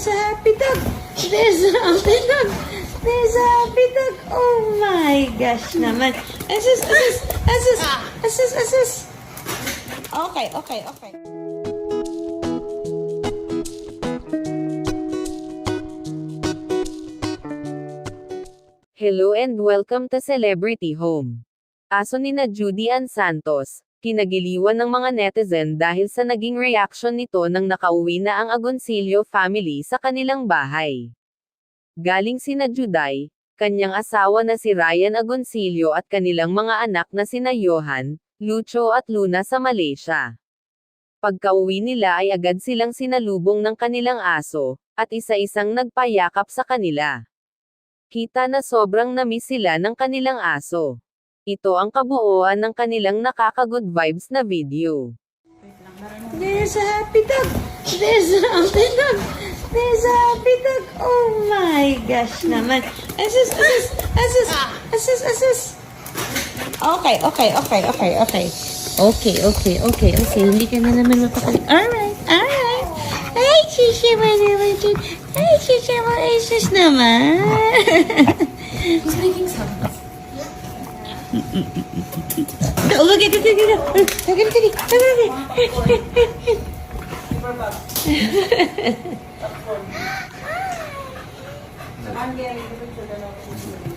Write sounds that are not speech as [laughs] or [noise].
There's a happy dog. There's a happy dog. There's a happy dog. Oh my gosh naman. Asus, asus, asus, asus, asus. Okay, okay, okay. Hello and welcome to Celebrity Home. Aso ni na Judy Ann Santos, kinagiliwan ng mga netizen dahil sa naging reaction nito nang nakauwi na ang Agoncillo family sa kanilang bahay. Galing sina Juday, kanyang asawa na si Ryan Agoncillo at kanilang mga anak na sina Johan, Lucho at Luna sa Malaysia. Pagkauwi nila ay agad silang sinalubong ng kanilang aso, at isa-isang nagpayakap sa kanila. Kita na sobrang namiss sila ng kanilang aso. Ito ang kabuuan ng kanilang nakaka-good vibes na video. There's a happy dog. There's a happy dog. There's a happy dog. Oh my gosh naman. Asus, asus, asus, asus, asus. Okay, okay, okay, okay, okay. Okay, okay, okay, okay. Hindi ka na naman mapakali. Alright, alright. Ay, sisya mo naman dyan. Ay, sisya mo, asus naman. [laughs] 어머니, 저기, 저기, 저기, 저기, 저기. I'm getting a little bit of